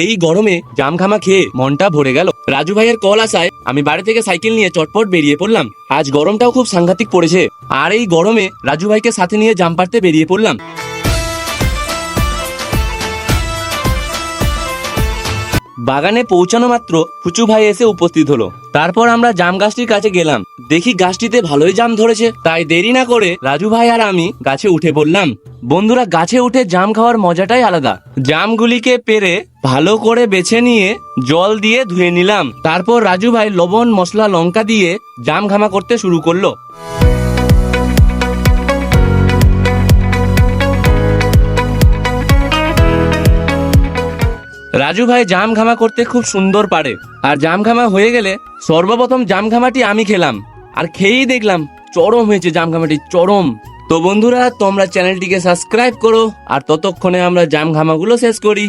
এই গরমে জামখামা খেয়ে মনটা ভরে গেল। রাজু ভাইয়ের কল আসায় আমি বাড়ি থেকে সাইকেল নিয়ে চটপট বেরিয়ে পড়লাম। আজ গরমটাও খুব সাংঘাতিক পড়েছে। আর এই গরমে রাজু ভাইকে সাথে নিয়ে জাম পারতে বেরিয়ে পড়লাম। বাগানে পৌঁছানো মাত্র ফুচু ভাই এসে উপস্থিত হলো। তারপর আমরা জাম গাছটির কাছে গেলাম। দেখি গাছটিতে ভালোই জাম ধরেছে। তাই দেরি না করে রাজু ভাই আর আমি গাছে উঠে পড়লাম। বন্ধুরা, গাছে উঠে জাম খাওয়ার মজাটাই আলাদা। জামগুলিকে পেরে ভালো করে বেছে নিয়ে জল দিয়ে ধুয়ে নিলাম। তারপর রাজু ভাই লবণ, মশলা, লঙ্কা দিয়ে জাম ঘামা করতে শুরু করল। রাজু ভাই জাম ঘামা করতে খুব সুন্দর পারে। আর জাম ঘামা হয়ে গেলে সর্বপ্রথম জাম ঘামাটি আমি খেলাম। আর খেয়েই দেখলাম চরম হয়েছে জাম ঘামাটি চরম। তো বন্ধুরা, তোমরা চ্যানেলটিকে সাবস্ক্রাইব করো, আর ততক্ষণে আমরা জাম ঘামাগুলো শেষ করি।